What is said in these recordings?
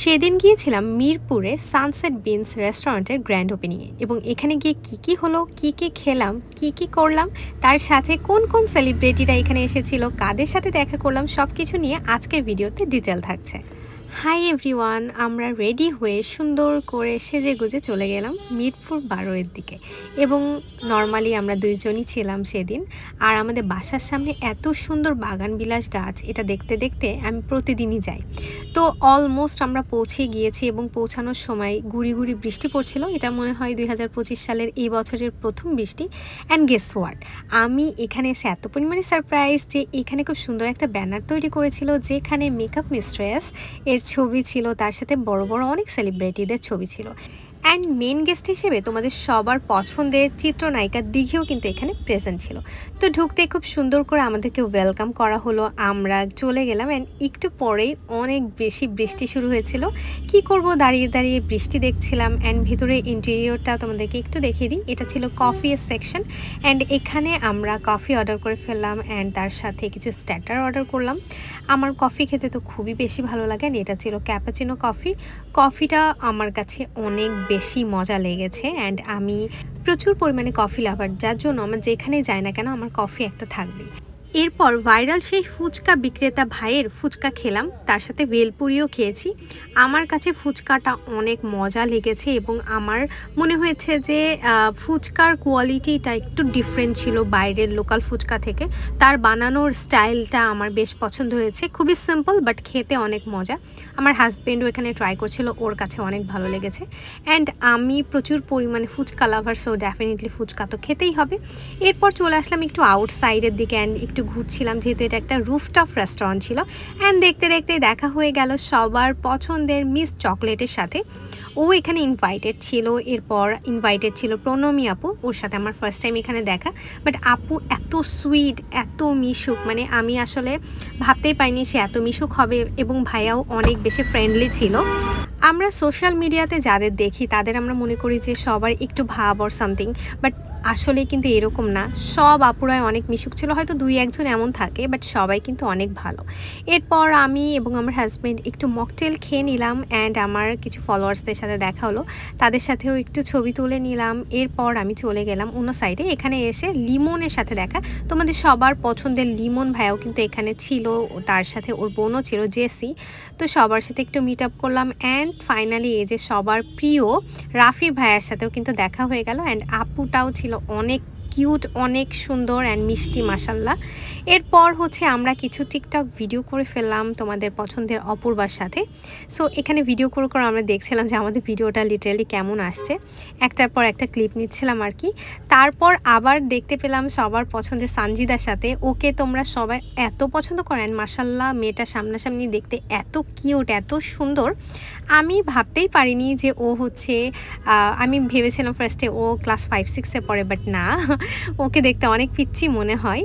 সেদিন গিয়েছিলাম মিরপুরে সানসেট বিনস রেস্টুরেন্টের গ্র্যান্ড ওপেনিংয়ে এবং এখানে গিয়ে কি কি হলো, কি কি খেলাম, কি কি করলাম, তার সাথে কোন কোন সেলিব্রিটিরা এখানে এসেছিল, কাদের সাথে দেখা করলাম সব কিছু নিয়ে আজকের ভিডিওতে ডিটেল থাকছে। হাই এভরিওয়ান আমরা রেডি হয়ে সুন্দর করে সেজে গুজে চলে গেলাম মিরপুর বারোয়ের দিকে। এবং নর্মালি আমরা দুইজনই ছিলাম সেদিন। আর আমাদের বাসার সামনে এত সুন্দর বাগান বিলাস গাছ, এটা দেখতে দেখতে আমি প্রতিদিনই যাই। তো অলমোস্ট আমরা পৌঁছে গিয়েছি এবং পৌঁছানোর সময় গুড়ি গুড়ি বৃষ্টি পড়ছিল। এটা মনে হয় দু হাজার পঁচিশ সালের এই বছরের প্রথম বৃষ্টি। অ্যান্ড গেস ওয়ার্ড আমি এখানে এসে এত পরিমাণে সারপ্রাইজ যে এখানে খুব সুন্দর একটা ব্যানার তৈরি করেছিল, যেখানে মেকআপ মিস্ট্রেস এর ছবি ছিল তার সাথে বড় বড় অনেক সেলিব্রিটিদের ছবি ছিল। অ্যান্ড মেন গেস্ট হিসেবে তোমাদের সবার পছন্দের চিত্রনায়িকা দিঘিও কিন্তু এখানে প্রেজেন্ট ছিল। তো ঢুকতে খুব সুন্দর করে আমাদেরকে ওয়েলকাম করা হলো। আমরা চলে গেলাম অ্যান্ড একটু পরেই অনেক বেশি বৃষ্টি শুরু হয়েছিল। কি করব? দাঁড়িয়ে দাঁড়িয়ে বৃষ্টি দেখছিলাম অ্যান্ড ভিতরে ইন্টেরিয়রটা তোমাদেরকে একটু দেখিয়ে দিই। এটা ছিল কফি সেকশন অ্যান্ড এখানে আমরা কফি অর্ডার করে ফেললাম অ্যান্ড তার সাথে কিছু স্ট্যাটার অর্ডার করলাম। আমার কফি খেতে তো খুবই বেশি ভালো লাগে and এটা ছিল ক্যাপাচিনো কফি কফিটা আমার কাছে অনেক বেশি মজা লেগেছে অ্যান্ড আমি প্রচুর পরিমাণে কফি লাভার যার জন্য আমার যেখানে যাই না কেন আমার কফি একটা থাকবেই। এরপর ভাইরাল সেই ফুচকা বিক্রেতা ভাইয়ের ফুচকা খেলাম। তার সাথে ভেলপুরিও খেয়েছি। আমার কাছে ফুচকাটা অনেক মজা লেগেছে এবং আমার মনে হয়েছে যে ফুচকার কোয়ালিটিটা একটু ডিফারেন্ট ছিল বাইরের লোকাল ফুচকা থেকে। তার বানানোর স্টাইলটা আমার বেশ পছন্দ হয়েছে। খুবই সিম্পল বাট খেতে অনেক মজা। আমার হাজব্যান্ডও এখানে ট্রাই করছিল, ওর কাছে অনেক ভালো লেগেছে। অ্যান্ড আমি প্রচুর পরিমাণে fuchka lover so definitely fuchka তো খেতেই হবে। এরপর চলে আসলাম একটু আউটসাইডের দিকে অ্যান্ড একটু ঘুরছিলাম, যেহেতু এটা একটা রুফটপ রেস্টুরেন্ট ছিল। অ্যান্ড দেখতে দেখতে দেখা হয়ে গেল সবার পছন্দের মিস চকলেটের সাথে। ও এখানে ইনভাইটেড ছিল, এরপর ইনভাইটেড ছিল প্রণমী আপু, ওর সাথে আমার ফার্স্ট টাইম এখানে দেখা। বাট আপু এত সুইট এত মিশুক মানে আমি আসলে ভাবতেই পাইনি সে এত মিশুক হবে এবং ভাইয়াও অনেক বেশি ফ্রেন্ডলি ছিল। আমরা সোশ্যাল মিডিয়াতে যাদের দেখি, তাদের আমরা মনে করি যে সবার একটু ভাব অর সামথিং বাট আসলে কিন্তু এরকম না। সব আপুরাই অনেক মিশুক ছিল, হয়তো দুই একজন এমন থাকে বাট সবাই কিন্তু অনেক ভালো। এরপর আমি এবং আমার হাজব্যান্ড একটু মকটেল খেয়ে নিলাম অ্যান্ড আমার কিছু ফলোয়ার্সদের সাথে দেখা হলো। তাদের সাথেও একটু ছবি তুলে নিলাম। এরপর আমি চলে গেলাম অন্য সাইডে এখানে এসে লিমনের সাথে দেখা। তোমাদের সবার পছন্দের লিমন ভাইয়াও কিন্তু এখানে ছিল। তার সাথে ওর বোনও ছিল, জেসি। তো সবার সাথে একটু মিট আপ করলাম অ্যান্ড ফাইনালি এই যে সবার প্রিয় রাফি ভাইয়ের সাথেও কিন্তু দেখা হয়ে গেল অ্যান্ড আপুটাও ছিল অনেক কিউট, অনেক সুন্দর অ্যান্ড মিষ্টি মাসাল্লা এরপর হচ্ছে আমরা কিছু টিকটক ভিডিও করে ফেললাম তোমাদের পছন্দের অপূর্বার সাথে। সো এখানে ভিডিও করে করে আমরা দেখছিলাম যে আমাদের ভিডিওটা লিটারালি কেমন আসছে। একটার পর একটা ক্লিপ নিচ্ছিলাম আর কি। তারপর আবার দেখতে পেলাম সবার পছন্দের সানজিদার সাথে। ওকে তোমরা সবাই এত পছন্দ করেন। মার্শাল্লাহ মেয়েটা সামনাসামনি দেখতে এত কিউট এত সুন্দর। আমি ভাবতেই পারিনি যে ও হচ্ছে আমি ভেবেছিলাম ফার্স্টে ও ক্লাস ফাইভ সিক্সে পড়ে বাট না, ওকে দেখতে অনেক পিচ্ছি মনে হয়।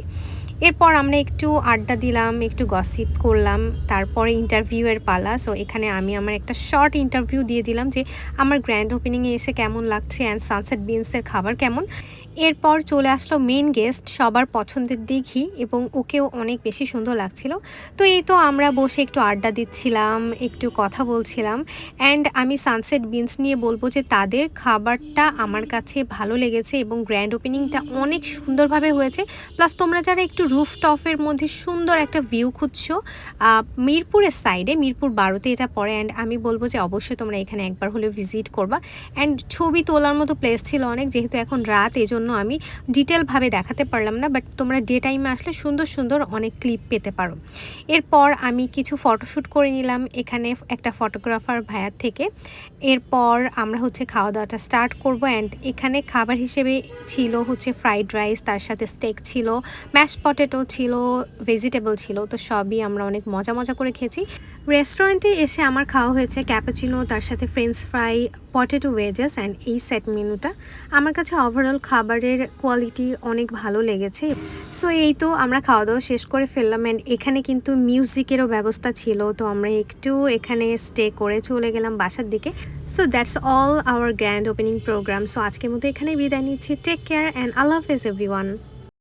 এরপর আমরা একটু আড্ডা দিলাম, একটু গসিপ করলাম, তারপরে ইন্টারভিউয়ের পালা। সো এখানে আমি আমার একটা শর্ট ইন্টারভিউ দিয়ে দিলাম যে, আমার গ্র্যান্ড ওপেনিংয়ে এসে কেমন লাগছে অ্যান্ড সানসেট বিনসের খাবার কেমন? এরপর চলে আসলো মেন গেস্ট সবার পছন্দের দিঘি এবং ওকেও অনেক বেশি সুন্দর লাগছিল। তো এই তো আমরা বসে একটু আড্ডা দিচ্ছিলাম, একটু কথা বলছিলাম অ্যান্ড আমি সানসেট বিনস নিয়ে বলব যে তাদের খাবারটা আমার কাছে ভালো লেগেছে এবং গ্র্যান্ড ওপেনিংটা অনেক সুন্দরভাবে হয়েছে। প্লাস তোমরা যারা একটু রুফ টপের মধ্যে সুন্দর একটা ভিউ খুঁজছো মিরপুরের সাইডে মিরপুর বারোতে এটা পড়ে অ্যান্ড আমি বলব যে অবশ্যই তোমরা এখানে একবার হলে ভিজিট করবা। অ্যান্ড ছবি তোলার মতো প্লেস ছিল অনেক, যেহেতু এখন রাত, এজন্য আমি ডিটেলভাবে দেখাতে পারলাম না বাট তোমরা ডে টাইমে আসলে সুন্দর সুন্দর অনেক ক্লিপ পেতে পারো। এরপর আমি কিছু ফটোশ্যুট করে নিলাম এখানে একটা ফটোগ্রাফার ভাইয়ার থেকে। এরপর আমরা হচ্ছে খাওয়া দাওয়াটা স্টার্ট করব অ্যান্ড এখানে খাবার হিসেবে ছিল হচ্ছে ফ্রাইড রাইস তার সাথে স্টেক ছিল ম্যাশ পটেটো ছিল ভেজিটেবল ছিল, তো সবই আমরা অনেক মজা মজা করে খেয়েছি। রেস্টুরেন্টে এসে আমার খাওয়া হয়েছে ক্যাপাচিনো তার সাথে French fry potato wedges and এই সেট মেনুটা আমার কাছে ওভারঅল খাবারের কোয়ালিটি অনেক ভালো লেগেছে। সো এই তো আমরা খাওয়া দাওয়া শেষ করে ফেললাম অ্যান্ড এখানে কিন্তু মিউজিকেরও ব্যবস্থা ছিল। তো আমরা একটু এখানে স্টে করে চলে গেলাম বাসার দিকে। So that's all our grand opening program so আজকের মতো এখানে বিদায় নিচ্ছি। টেক কেয়ার অ্যান্ড আল্লাহ হাফেজ এভরিওয়ান